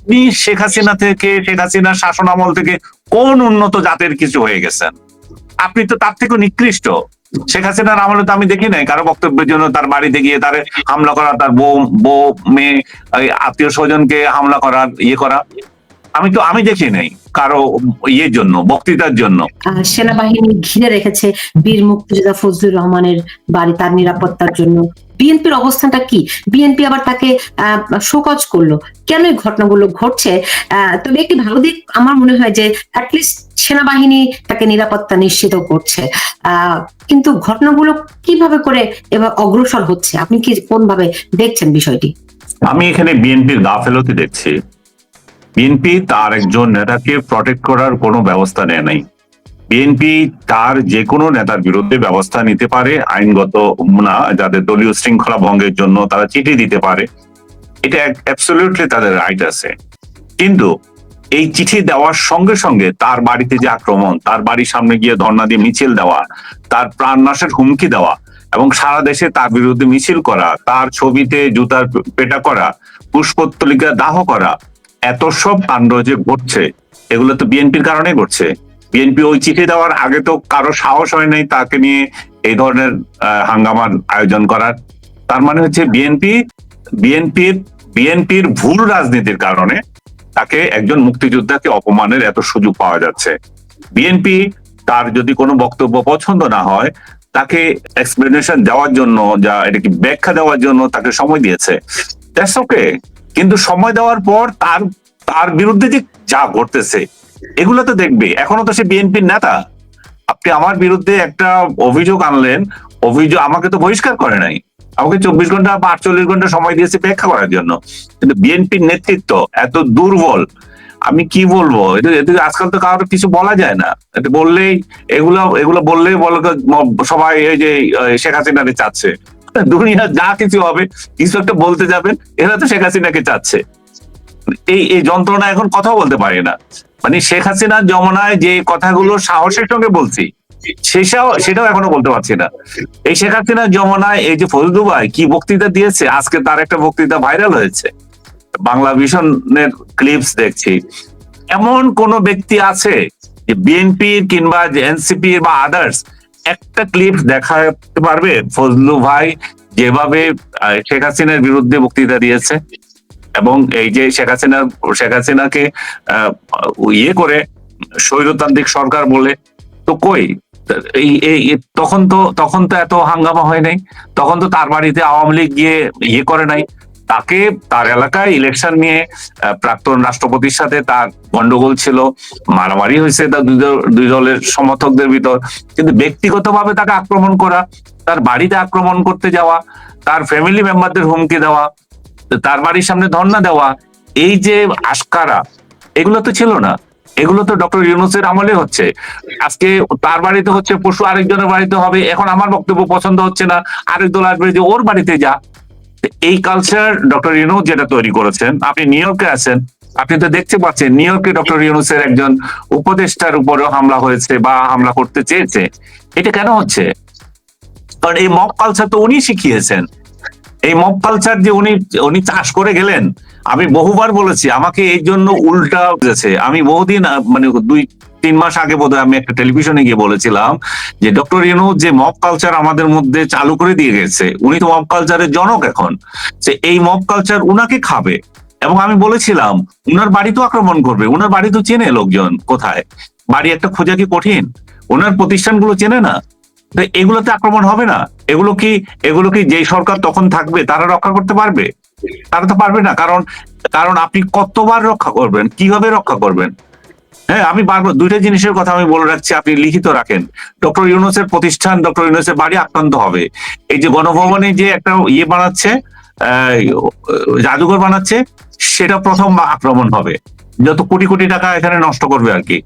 আপনি শেখ হাসিনা থেকে, শেখ হাসিনার শাসন আমল থেকে কোন উন্নত জাতের কিছু হয়ে গেছেন? আপনি তো তার থেকে নিকৃষ্ট। শেখ হাসিনার আমলে তো আমি দেখি নাই, কারও বক্তব্যের জন্য তার বাড়িতে গিয়ে তার হামলা করা, তার বউ বউ, মেয়ে আত্মীয় স্বজনকে হামলা করার ইয়ে করা। আমি তো, আমি দেখি নাই কারও ইয়ের জন্য, বক্তৃতার জন্য। সেনাবাহিনী ঘিরে রেখেছে বীর মুক্তিযোদ্ধা ফজলুর রহমানের বাড়ি তার নিরাপত্তার জন্য। বিএনপির অবস্থানটা কি? বিএনপি আবার তাকে শোকজ করল। কেন এই ঘটনাগুলো ঘটছে? তবে একটি ভালো দিক আমার মনে হয় যে অ্যাটলিস্ট সেনাবাহিনী তাকে নিরাপত্তা নিশ্চিত করছে। কিন্তু ঘটনাগুলো কীভাবে করে এবার অগ্রসর হচ্ছে? আপনি কি কোন ভাবে দেখছেন বিষয়টি? আমি এখানে বিএনপির গাফেলতি দেখছি। বিএনপি তার একজন নেতাকে প্রটেক্ট করার কোনো ব্যবস্থা নেয় নাই। বিএনপি তার যে কোনো নেতার বিরুদ্ধে ব্যবস্থা নিতে পারে, আইনগত না, যাদের দলীয় শৃঙ্খলা ভঙ্গের জন্য তারা চিঠি দিতে পারে। এটা এক অ্যাবসলিউটলি তাদের রাইট আছে। কিন্তু এই চিঠি দেওয়ার সঙ্গে সঙ্গে তার বাড়িতে যে আক্রমণ, তার বাড়ির সামনে গিয়ে ধর্ণা দিয়ে মিছিল দেওয়া, তার প্রাণনাশের হুমকি দেওয়া এবং সারা দেশে তার বিরুদ্ধে মিছিল করা, তার ছবিতে জুতার পেটা করা, পুষ্পত্তলিকা দাহ করা, এত সব কাণ্ড যে ঘটছে, এগুলো তো বিএনপির কারণে ঘটছে। বিএনপি ওই চিঠি দেওয়ার আগে তো কারও সাহস হয় নাই তাকে নিয়ে এই ধরনের হাঙ্গামার আয়োজন করার। তার মানে হচ্ছে বিএনপি বিএনপির বিএনপির ভুল রাজনীতির কারণে তাকে একজন মুক্তিযোদ্ধাকে অপমানের এত সুযোগ পাওয়া যাচ্ছে। বিএনপি তার যদি কোনো বক্তব্য পছন্দ না হয়, তাকে এক্সপ্লেনেশন দেওয়ার জন্য যা এটা কি ব্যাখ্যা দেওয়ার জন্য তাকে সময় দিয়েছে কিন্তু সময় দেওয়ার পর তার তার বিরুদ্ধে যে যা ঘটতেছে এগুলো তো দেখবে। এখনও তো সে বিএনপির নেতা। আপনি আমার বিরুদ্ধে একটা অভিযোগ আনলেন। অভিযোগ আমাকে তো বহিষ্কার করে নাই। আমাকে চব্বিশ ঘণ্টা বা আটচল্লিশ ঘণ্টা সময় দিয়েছে ব্যাখ্যা করার জন্য। কিন্তু বিএনপির নেতৃত্ব এত দুর্বল, আমি কি বলব? আজকাল তো কারোর কিছু বলা যায় না। বললেই এগুলো এগুলো বললেই সবাই এই যে শেখ হাসিনাকে চাচ্ছে। দুনিয়া যা কিছু হবে, কিছু একটা বলতে যাবেন, এরা তো শেখ হাসিনাকে চাচ্ছে। এই এই যন্ত্রণা এখন কথা বলতে পারি না। মানে শেখ হাসিনার জমানায় যে কথাগুলো সাহসের সঙ্গে বলছি সেটাও সেটাও এখনও বলতে পারছি না। এই শেখ হাসিনার জমানায় এই যে ফজলু ভাই কি বক্তৃতা দিয়েছে? আজকে তার একটা বক্তৃতা ভাইরাল হয়েছে। বাংলা ভিশনের ক্লিপস দেখছি। এমন কোন ব্যক্তি আছে যে বিএনপি কিংবা এনসিপি বা আদার্স একটা ক্লিপ দেখাতে পারবে? ফজলু ভাই যেভাবে শেখ হাসিনার বিরুদ্ধে বক্তৃতা দিয়েছে। এবং এই যে শেখ হাসিনা, শেখ হাসিনাকে ইয়ে করে স্বৈরতান্ত্রিক সরকার বলে, তো কই? এই তখন তো তখন তো এত হাঙ্গামা হয় নাই। তখন তো তার বাড়িতে আওয়ামী লীগ গিয়ে ইয়ে করে নাই। তাকে, তার এলাকায় ইলেকশন নিয়ে প্রাক্তন রাষ্ট্রপতির সাথে তার গন্ডগোল ছিল, মারামারি হয়েছে তার দুই দলের সমর্থকদের ভিতর। কিন্তু ব্যক্তিগতভাবে তাকে আক্রমণ করা, তার বাড়িতে আক্রমণ করতে যাওয়া, তার ফ্যামিলি মেম্বারদের হুমকি দেওয়া তার বাড়ির সামনে ধর্ণা দেওয়া, এই যে আশকারা, এগুলো তো ছিল না। এগুলো তো ডক্টর ইউনুসের আমলে হচ্ছে। আজকে তার বাড়িতে হচ্ছে পশু, আরেকজনের বাড়িতে হবে। এখন আমার বক্তব্য পছন্দ হচ্ছে না। আরেক দল আসবে যে ওর বাড়িতে যা। এই কালচার ডক্টর ইউনুস যেটা তৈরি করেছেন, আপনি নিউ ইয়র্কে আছেন, আপনি তো দেখতে পাচ্ছেন, নিউ ইয়র্কে ডক্টর ইউনুসের একজন উপদেষ্টার উপরেও হামলা হয়েছে বা হামলা করতে চেয়েছে। এটা কেন হচ্ছে? কারণ এই মক কালচার তো উনি শিখিয়েছেন। এই মব কালচার যে উনি উনি চাষ করে গেলেন, আমি বহুবার বলেছি, আমাকে এই জন্য উল্টা বুঝেছে আমি বহুদিন মানে দুই, তিন মাস আগে বোধহয় আমি একটা টেলিভিশনে গিয়ে বলেছিলাম যে, ডক্টর ইউনু যে মব কালচার আমাদের মধ্যে চালু করে দিয়ে গেছে, উনি তো মব কালচারের জনক এখন, যে এই মব কালচার উনাকে খাবে। এবং আমি বলেছিলাম, উনার বাড়ি তো আক্রমণ করবে, উনার বাড়ি তো চেনে লোকজন কোথায়? বাড়ি একটা খোঁজা কি কঠিন? ওনার প্রতিষ্ঠানগুলো চেনে না? তো এগুলোতে আক্রমণ হবে না। এগুলো কি এগুলো কি যে সরকার তখন থাকবে, তারা রক্ষা করতে পারবে? তারা তো পারবে না, কারণ কারণ আপনি কতবার রক্ষা করবেন, কীভাবে রক্ষা করবেন? হ্যাঁ আমি বারবার, দুইটা জিনিসের কথা আমি বলে রাখছি, আপনি লিখিত রাখেন। ডক্টর ইউনুসের প্রতিষ্ঠান, ডক্টর ইউনুসের বাড়ি আক্রান্ত হবে। এই যে গণভবনে যে একটা ইয়ে বানাচ্ছে জাদুঘর বানাচ্ছে, সেটা প্রথম আক্রমণ হবে। যত কোটি কোটি টাকা এখানে নষ্ট করবে আর কি।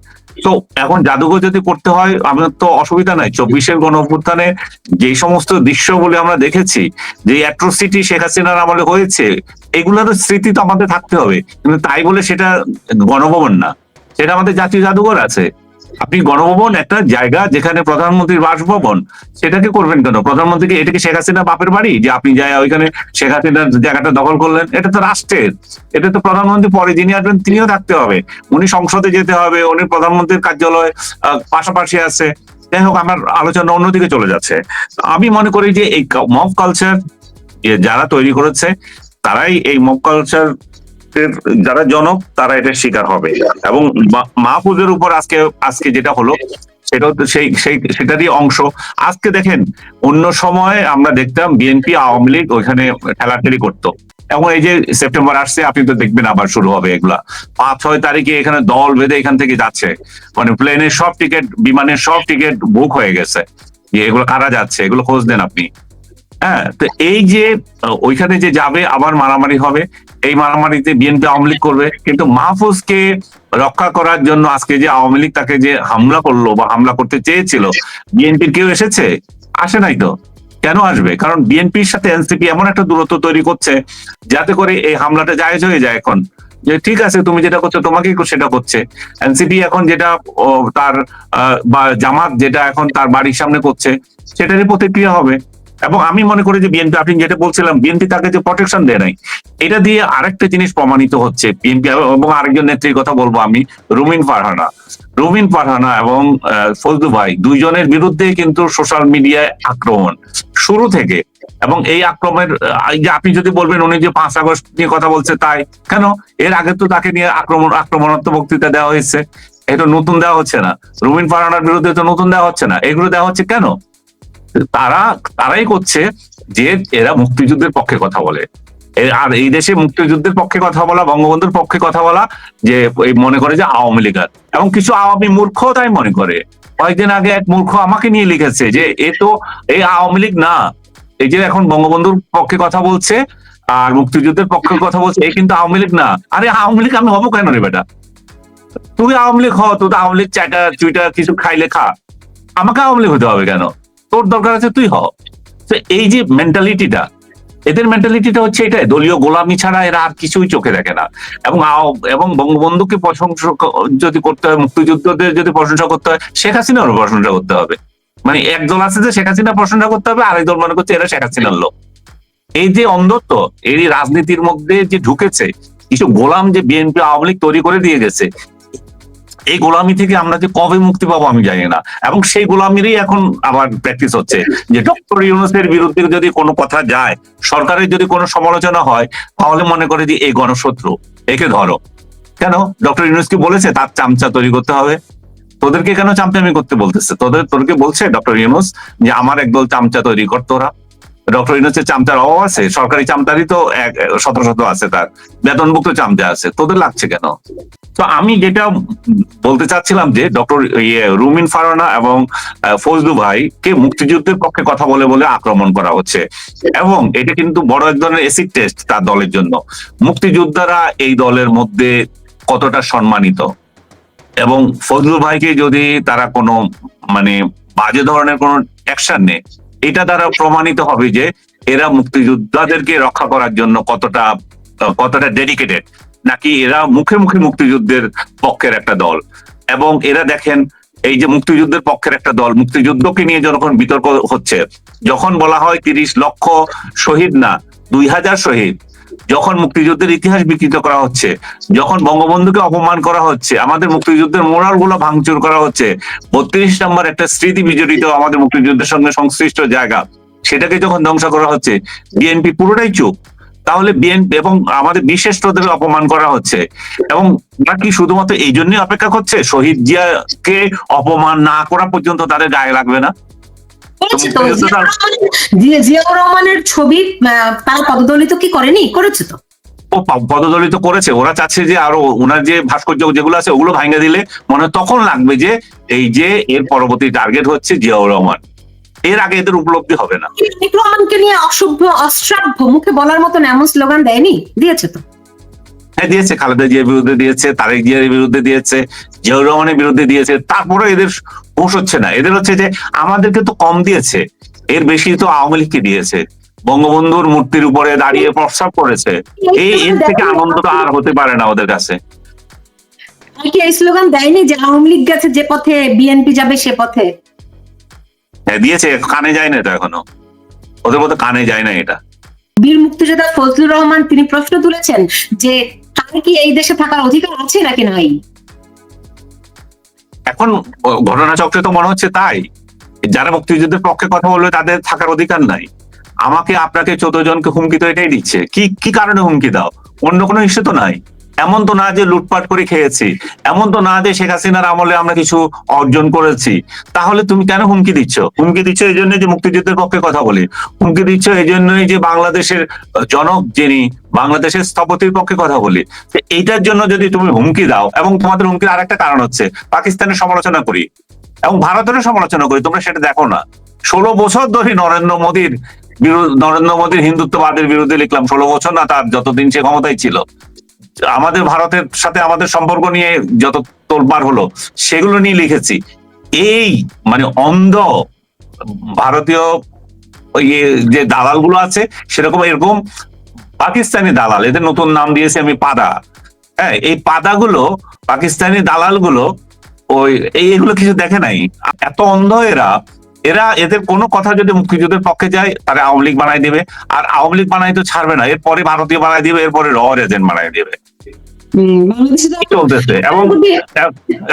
তো এখন জাদুঘর যদি করতে হয়, আমাদের তো অসুবিধা নাই। চব্বিশের গণ অভ্যুত্থানে যে সমস্ত দৃশ্য বলে আমরা দেখেছি, যে অ্যাট্রোসিটি শেখ হাসিনার আমলে হয়েছে, এগুলোর স্মৃতি তো আমাদের থাকতে হবে। কিন্তু তাই বলে সেটা গণভবন না। সেটা আমাদের জাতীয় জাদুঘর আছে। আপনি গণভবন একটা জায়গা যেখানে প্রধানমন্ত্রীর বাসভবন, সেটাকে করবেন কেন? প্রধানমন্ত্রীকে এটা কি শেখ হাসিনা বাপের বাড়ি? যে আপনি যাই ওইখানে শেখ হাসিনার জায়গাটা দখল করলেন, এটা তো রাষ্ট্রের। এটা তো প্রধানমন্ত্রী পরে যিনি আসবেন, তিনিও থাকতে হবে। উনি সংসদে যেতে হবে, উনি প্রধানমন্ত্রীর কার্যালয় পাশাপাশি আছে। যাই হোক, আমার আলোচনা অন্যদিকে চলে যাচ্ছে। আমি মনে করি যে এই মব কালচার যারা তৈরি করেছে, তারাই এই মব কালচার যারা জনক, তারা এটার শিকার হবে। এবং মাহফুজের উপর আজকে আজকে যেটা হলো, সেটা সেই সেই, সেটারই অংশ। আজকে দেখেন, অন্য সময় আমরা দেখতাম বিএনপি আওয়ামী লীগ ওইখানে ঠেলাঠেলি করতো। এবং এই যে সেপ্টেম্বর আসছে, আপনি তো দেখবেন আবার শুরু হবে এগুলা। পাঁচ ছয় তারিখে এখানে দল বেঁধে এখান থেকে যাচ্ছে। মানে প্লেনের সব টিকিট, বিমানের সব টিকিট বুক হয়ে গেছে। যে এগুলো কারা যাচ্ছে, এগুলো খোঁজ দেন আপনি। হ্যাঁ তো এই যে ওইখানে যে যাবে, আবার মারামারি হবে, এই মারামারিতে বিএনপি আওয়ামী লীগ করবে, কিন্তু মাহফুজকে রক্ষা করার জন্য আজকে যে আওয়ামী লীগ তাকে যে হামলা করল বা হামলা করতে চেয়েছিল বিএনপির কেউ এসেছে? আসে নাই তো? কেন আসবে? কারণ বিএনপির সাথে এনসিপি এমন একটা দূরত্ব তৈরি করছে, যাতে করে এই হামলাটা জায়েজ হয়ে যায় এখন। যে ঠিক আছে, তুমি যেটা করছ, তোমাকেই সেটা করছে। এনসিপি এখন যেটা তার বা জামাত যেটা এখন তার বাড়ির সামনে করছে, সেটারই প্রতিক্রিয়া হবে। এবং আমি মনে করি যে বিএনপি আপনি যেটা বলছিলাম বিএনপি তাকে যে প্রোটেকশন দেয় নাই, এটা দিয়ে আরেকটা জিনিস প্রমাণিত হচ্ছে বিএনপি এবং আরেকজন নেত্রীর কথা বলব আমি, রুমিন ফারহানা। রুমিন ফারহানা এবং ফজলু ভাই দুইজনের বিরুদ্ধে কিন্তু সোশ্যাল মিডিয়ায় আক্রমণ। শুরু থেকে এবং এই আক্রমণের আপনি যদি বলবেন উনি যে পাঁচ আগস্ট নিয়ে কথা বলছে তাই, কেন? এর আগে তো তাকে নিয়ে আক্রমণ, আক্রমণাত্মক বক্তৃতা দেওয়া হয়েছে। এটা নতুন দেওয়া হচ্ছে না। রুমিন ফারহানার বিরুদ্ধে তো নতুন দেওয়া হচ্ছে না। এগুলো দেওয়া হচ্ছে কেন? তারা, তারাই করছে যে এরা মুক্তিযুদ্ধের পক্ষে কথা বলে। আর এই দেশে মুক্তিযুদ্ধের পক্ষে কথা বলা, বঙ্গবন্ধুর পক্ষে কথা বলা, যে মনে করে যে আওয়ামী লীগ এবং কিছু আওয়ামী মূর্খ তাই মনে করে। কয়েকদিন আগে এক মূর্খ আমাকে নিয়ে লিখেছে যে, এ তো এই আওয়ামী লীগ না। এই যে এখন বঙ্গবন্ধুর পক্ষে কথা বলছে, আর মুক্তিযুদ্ধের পক্ষে কথা বলছে এই কিন্তু আওয়ামী লীগ না। আরে আওয়ামী লীগ আমি হব কেন রে বেটা? তুই আওয়ামী লীগ হ, তুই তো আওয়ামী লীগ চাটা চুইটা কিছু খাইলে খা। আমাকে আওয়ামী লীগ হতে হবে কেন? তোর দরকার আছে, তুই হ। তো এই যে মেন্টালিটিটা এদের মেন্টালিটিটা হচ্ছে এটাই, দলীয় গোলামি ছাড়া এরা আর কিছুই চোখে দেখে না। এবং এবং বঙ্গবন্ধুকে প্রশংসা যদি করতে হয়, মুক্তিযুদ্ধদের যদি প্রশংসা করতে হয়, শেখ হাসিনারও প্রশংসা করতে হবে। মানে এক দল আছে যে শেখ হাসিনা প্রশংসা করতে হবে, আরেক দল মনে করছে এরা শেখ হাসিনার লোক। এই যে অন্ধত্ব এই রাজনীতির মধ্যে যে ঢুকেছে, কিছু গোলাম যে বিএনপি আওয়ামী লীগ তৈরি করে দিয়ে গেছে এই গোলামি থেকে আমরা যে কবে মুক্তি পাবো আমি জানি না। এবং সেই গোলামিরই এখন আবার প্র্যাকটিস হচ্ছে যে ডক্টর ইউনুসের বিরুদ্ধে যদি কোনো কথা যায়, সরকারের যদি কোনো সমালোচনা হয়, তাহলে মনে করে যে এই গণশত্রু, একে ধরো। কেন? ডক্টর ইউনুস কি বলেছে? তার চামচা তৈরি করতে হবে। তোদেরকে কেন চামচামি করতে বলতেছে? তোদের তোরকে বলছে ডক্টর ইউনুস যে আমার একদল চামচা তৈরি কর তোরা। ডক্টর ইউনুসের চামচার অভাব আছে? সরকারি চামচারই তো এক, শত শত আছে তার। বেতনভুক্ত চামচা আছে। তোদের লাগছে কেন? তো আমি যেটা বলতে চাচ্ছিলাম যে ডক্টর ইয়ে রুমিন ফারানা এবং ফজলু ভাই কে মুক্তিযুদ্ধের পক্ষে কথা বলে বলে আক্রমণ করা হচ্ছে। এবং এটা কিন্তু বড় এক ধরনের এসিড টেস্ট তার দলের জন্য। মুক্তিযোদ্ধারা এই দলের মধ্যে কতটা সম্মানিত? এবং ফজলু ভাইকে যদি তারা কোনো মানে বাজে ধরনের কোনো অ্যাকশন নেয়, এটা দ্বারা প্রমাণিত হবে যে এরা মুক্তিযোদ্ধাদেরকে রক্ষা করার জন্য কতটা কতটা ডেডিকেটেড নাকি এরা মুখে মুখে মুক্তিযুদ্ধের পক্ষের একটা দল? এবং এরা দেখেন, এই যে মুক্তিযুদ্ধের পক্ষের একটা দল, মুক্তিযুদ্ধকে নিয়ে যখন বিতর্ক হচ্ছে, যখন বলা হয় তিরিশ লক্ষ শহীদ না, দুই হাজার শহীদ, যখন মুক্তিযুদ্ধের ইতিহাস বিকৃত করা হচ্ছে, যখন বঙ্গবন্ধুকে অপমান করা হচ্ছে, আমাদের মুক্তিযুদ্ধের মোরালগুলো ভাঙচুর করা হচ্ছে, বত্রিশ নম্বর একটা স্মৃতি বিজড়িত আমাদের মুক্তিযুদ্ধের সঙ্গে সংশ্লিষ্ট জায়গা, সেটাকে যখন ধ্বংস করা হচ্ছে, বিএনপি পুরোটাই চুপ। তাহলে বিএনপি এবং আমাদের বিশেষ বিশেষদের অপমান করা হচ্ছে। এবং ওরা কি শুধুমাত্র এই জন্যই অপেক্ষা করছে শহীদ জিয়াকে অপমান না করা পর্যন্ত তাদের গায়ে লাগবে না। জিয়াউর তার- রহমান- জিয়া- জিয়াউর রহমানের ছবি তারা পদদলিত কি করেনি? করেছে তো। ও পদদলিত করেছে। ওরা চাচ্ছে যে আরও ওনার যে ভাস্কর্য যেগুলো আছে ওগুলো ভাঙে দিলে মনে হয় তখন লাগবে যে এই যে এর পরবর্তী টার্গেট হচ্ছে জিয়াউর রহমান। এর আগে এদের উপলব্ধি হবে না। রহমানকে নিয়ে অসভ্য অশ্রাব্য মুখে বলার মতন এমন স্লোগান দেয়নি? দিয়েছে তো। হ্যাঁ দিয়েছে খালেদা জিয়ার বিরুদ্ধে দিয়েছে তারেক জিয়ার বিরুদ্ধে দিয়েছে জিয়াউর রহমানের বিরুদ্ধে দিয়েছে তারপরে এদের হুঁশ হচ্ছে না। এদের হচ্ছে যে আমাদেরকে তো কম দিয়েছে এর বেশি তো আওয়ামী লীগকে দিয়েছে। বঙ্গবন্ধুর মূর্তির উপরে দাঁড়িয়ে প্রস্তাব করেছে। এই এর থেকে আনন্দ তো আর হতে পারে না ওদের কাছে। আর কি এই স্লোগান দেয়নি যে আওয়ামী লীগ গেছে যে পথে বিএনপি যাবে সে পথে? হ্যাঁ, দিয়েছে কানে যায় না এটা এখনও। ওদের মতো কানে যায় না এটা। বীর মুক্তিযোদ্ধা ফজলুর রহমান তিনি প্রশ্ন তুলেছেন যে তার কি এই দেশে থাকার অধিকার আছে নাকি নাই? এখন ঘটনাচক্রে তো মনে হচ্ছে তাই। যারা মুক্তিযুদ্ধের পক্ষে কথা বলবে তাদের থাকার অধিকার নাই। আমাকে আপনাকে চোদ্দ জনকে হুমকি তো এটাই দিচ্ছে। কি কি কারণে হুমকি দাও? অন্য কোনো ইস্যু তো নাই। এমন তো না যে লুটপাট করে খেয়েছি, এমন তো না যে শেখ হাসিনার আমলে আমরা কিছু অর্জন করেছি। তাহলে তুমি কেন হুমকি দিচ্ছ? হুমকি দিচ্ছ এই জন্য যে মুক্তিযুদ্ধের পক্ষে কথা বলি। হুমকি দিচ্ছ এই জন্যই যে বাংলাদেশের জনক যিনি বাংলাদেশের স্থপতির পক্ষে কথা বলি। এইটার জন্য যদি তুমি হুমকি দাও, এবং তোমাদের হুমকির আরেকটা কারণ হচ্ছে, পাকিস্তানের সমালোচনা করি, এবং ভারতেরও সমালোচনা করি, তোমরা সেটা দেখো না। ষোলো বছর ধরে নরেন্দ্র মোদীর নরেন্দ্র মোদীর হিন্দুত্ববাদের বিরুদ্ধে লিখলাম, ষোলো বছর না তার, যতদিন সে ক্ষমতায় ছিল। আমাদের ভারতের সাথে আমাদের সম্পর্ক নিয়ে যত তোলপাড় হলো, সেগুলো নিয়ে লিখেছি। এই মানে অন্ধ ভারতীয় ওই যে দালালগুলো আছে, সেরকম এরকম পাকিস্তানি দালাল, এদের নতুন নাম দিয়েছি আমি পাদা। হ্যাঁ এই পাদাগুলো, পাকিস্তানি দালালগুলো ওই, এই এগুলো কিছু দেখে নাই। এত অন্ধ এরা এরা এদের কোনো কথা যদি মুক্তিযুদ্ধের পক্ষে যায় তারা আওয়ামী লীগ বানাই দেবে। আর আওয়ামী লীগ বানাই তো ছাড়বে না। এরপরে ভারতীয় বানাই দিবে এরপরে র এজেন্ট বানাই দেবে। চলতেছে? এবং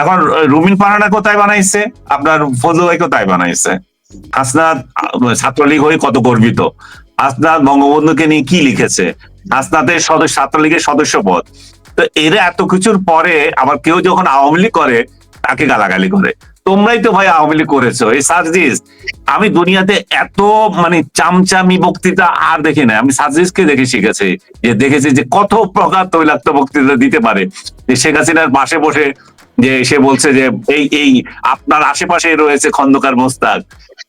এখন রুমিন পারানা কোথায় বানাইছে? আপনার ফজল ভাই কোথায় বানাইছে? হাসনাত ছাত্রলীগ হয়ে কত গর্বিত। হাসনাত বঙ্গবন্ধুকে নিয়ে কি লিখেছে? হাসনাতের সদস্য ছাত্রলীগের সদস্য পদ তো এরা এত কিছুর পরে আবার কেউ যখন আওয়ামী লীগ করে তাকে গালাগালি করে। তোমরাই তো ভাই আওয়ামী লীগ করেছ। এই সার্জিস আমি দুনিয়াতে এত মানে চামচামি বক্তৃতা আর দেখি না আমি সার্জিসকে দেখে শিখেছি, যে দেখেছি যে কত প্রকার তৈলাক্ত বক্তৃতা দিতে পারে। যে শেখ হাসিনার পাশে বসে যে সে বলছে যে, এই এই, আপনার আশেপাশে রয়েছে খন্দকার মোস্তাক।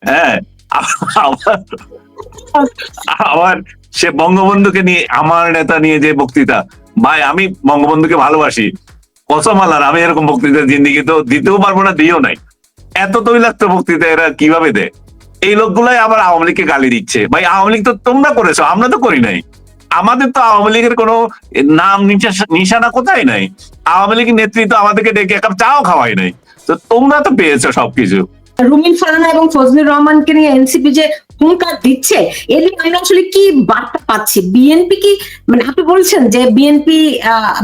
হ্যাঁ? আবার সে বঙ্গবন্ধুকে নিয়ে, আমার নেতা নিয়ে যে বক্তৃতা, ভাই আমি বঙ্গবন্ধুকে ভালোবাসি। কসম আল্লাহর আমি এরকম বক্তৃতা জিন্দিগি তো দিতেও পারব না, দিও নাই। এত তৈলাক্ত বক্তৃতা এরা কীভাবে দেয়? এই লোকগুলাই আবার আওয়ামী লীগকে গালি দিচ্ছে। ভাই, আওয়ামী লীগ তো তোমরা করেছ, আমরা তো করি নাই। আমাদের তো আওয়ামী লীগের কোনো নাম নিশা- নিশানা কোথায় নাই? আওয়ামী লীগের নেতৃত্ব আমাদেরকে ডেকে এক চাও খাওয়াই নাই। তো তোমরা তো পেয়েছ সবকিছু। রুমিন ফারানা এবং ফজলুর রহমানকে নিয়ে এনসিপি যে হুঙ্কার দিচ্ছে। এর আমি আসলে কি বার্তা পাচ্ছি? বিএনপি কি মানে আপনি বলছেন যে বিএনপি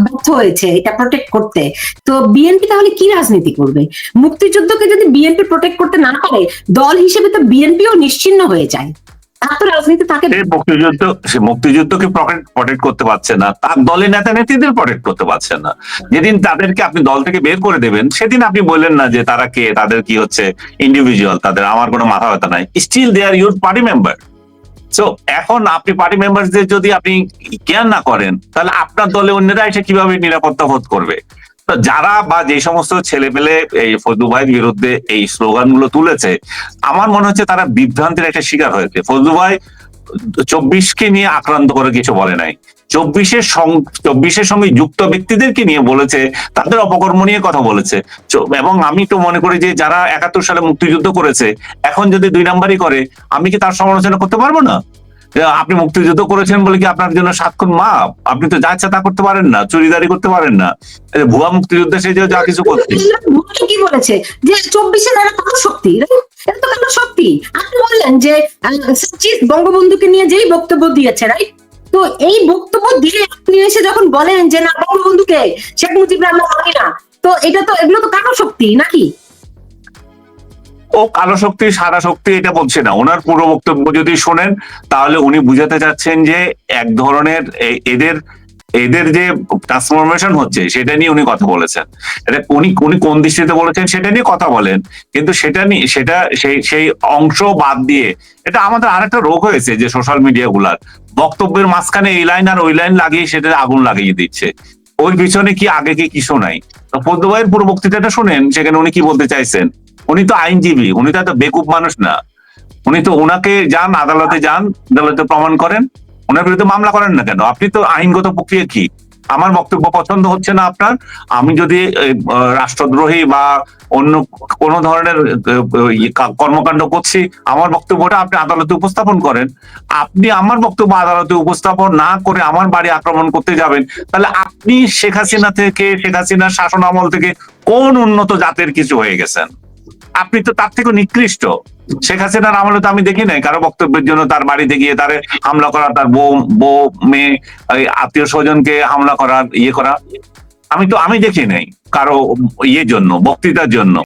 ব্যর্থ হয়েছে, এটা প্রোটেক্ট করতে। তো বিএনপি তাহলে কি রাজনীতি করবে? মুক্তিযুদ্ধকে যদি বিএনপি প্রোটেক্ট করতে না পারে, দল হিসেবে তো বিএনপিও নিশ্চিন্ন হয়ে যায়। মুক্তিযুদ্ধ, সে মুক্তিযুদ্ধকে প্রটেক্ট করতে পারছে না। তার দলের নেতা নেত্রীদের প্রটেক্ট করতে পারছে না। যেদিন তাদেরকে আপনি দল থেকে বের করে দেবেন, সেদিন আপনি বললেন না যে তারা কে, তাদের কি হচ্ছে ইন্ডিভিজুয়াল তাদের আমার কোনো মাথা ব্যথা নাই। Still they are your party member so এখন আপনি পার্টি মেম্বারদের যদি আপনি কেয়ার না করেন, তাহলে আপনার দলে অন্যরা এসে কীভাবে নিরাপত্তা বোধ করবে? যারা বা যে সমস্ত ছেলে পেলে এই ফজলু ভাইয়ের বিরুদ্ধে এই স্লোগানগুলো তুলেছে, আমার মনে হচ্ছে তারা বিভ্রান্তির একটা শিকার হয়েছে। ফজলু ভাই চব্বিশকে নিয়ে আক্রান্ত করে কিছু বলে নাই। চব্বিশের চব্বিশের সঙ্গে যুক্ত ব্যক্তিদেরকে নিয়ে বলেছে, তাদের অপকর্ম নিয়ে কথা বলেছে। এবং আমি তো মনে করি যে যারা একাত্তর সালে মুক্তিযুদ্ধ করেছে, এখন যদি দুই নাম্বারই করে, আমি কি তার সমালোচনা করতে পারব না? আপনি মুক্তিযুদ্ধ করেছেন বলে কি আপনার জন্য সাতক্ষণ মা আপনি তো যা ইচ্ছা তা করতে পারেন না, চুরিদারি করতে পারেন না। ভুয়া মুক্তিযুদ্ধে সে যে যা কিছু করছে। কি বলেছে? যে চব্বিশে শক্তি এটা তো আপনি বললেন যে বঙ্গবন্ধুকে নিয়ে যেই বক্তব্য দিয়েছে, রাইট? তো এই বক্তব্য দিয়ে আপনি এসে যখন বলেন যে, না, বঙ্গবন্ধুকে শেখ মুজিবুর রহমান মানি না, তো এটা তো, এগুলো তো কারও শক্তি নাকি? ও কালো শক্তি সারা শক্তি, এটা বলছে না। ওনার পুরো বক্তব্য যদি শোনেন, তাহলে উনি বুঝাতে চাচ্ছেন যে এক ধরনের এদের এদের যে ট্রান্সফরমেশন হচ্ছে, সেটা নিয়ে উনি কথা বলেছেন। উনি উনি কোন দৃষ্টিতে বলেছেন সেটা নিয়ে কথা বলেন। কিন্তু সেটা নিয়ে, সেটা, সেই সেই অংশ বাদ দিয়ে, এটা আমাদের আরেকটা রোগ হয়েছে যে সোশ্যাল মিডিয়া গুলার। বক্তব্যের মাঝখানে এই লাইন আর ওই লাইন লাগিয়ে সেটা আগুন লাগিয়ে দিচ্ছে। ওই পিছনে কি আগে কি কিছু নাই? তো পদ্মবাইয়ের পুরো বক্তৃতাটা শুনেন, সেখানে উনি কি বলতে চাইছেন? উনি তো আইনজীবী, উনি তো এত বেকুব মানুষ না। উনি তো ওনাকে যান, আদালতে যান, আদালতে প্রমাণ করেন। ওনার বিরুদ্ধে মামলা করেন না কেন? আপনি তো আইনগত প্রক্রিয়া কি? আমার বক্তব্য পছন্দ হচ্ছে না আপনার। আমি যদি রাষ্ট্রদ্রোহী বা অন্য কোন ধরনের কর্মকাণ্ড করছি, আমার বক্তব্যটা আপনি আদালতে উপস্থাপন করেন। আপনি আমার বক্তব্য আদালতে উপস্থাপন না করে আমার বাড়ি আক্রমণ করতে যাবেন, তাহলে আপনি শেখ হাসিনা থেকে, শেখ হাসিনার শাসন আমল থেকে কোন উন্নত জাতের কিছু হয়ে গেছেন? আপনি তো তার থেকে নিকৃষ্ট। শেখ হাসিনার আমলে তো আমি দেখি নাই, কারও বক্তব্যের জন্য তার বাড়িতে গিয়ে তার হামলা করা, তার বউ বউ, মেয়ে আত্মীয় স্বজনকে হামলা করার ইয়ে করা। আমি তো, আমি দেখি নাই কারও ইয়ের জন্য, বক্তৃতার জন্য।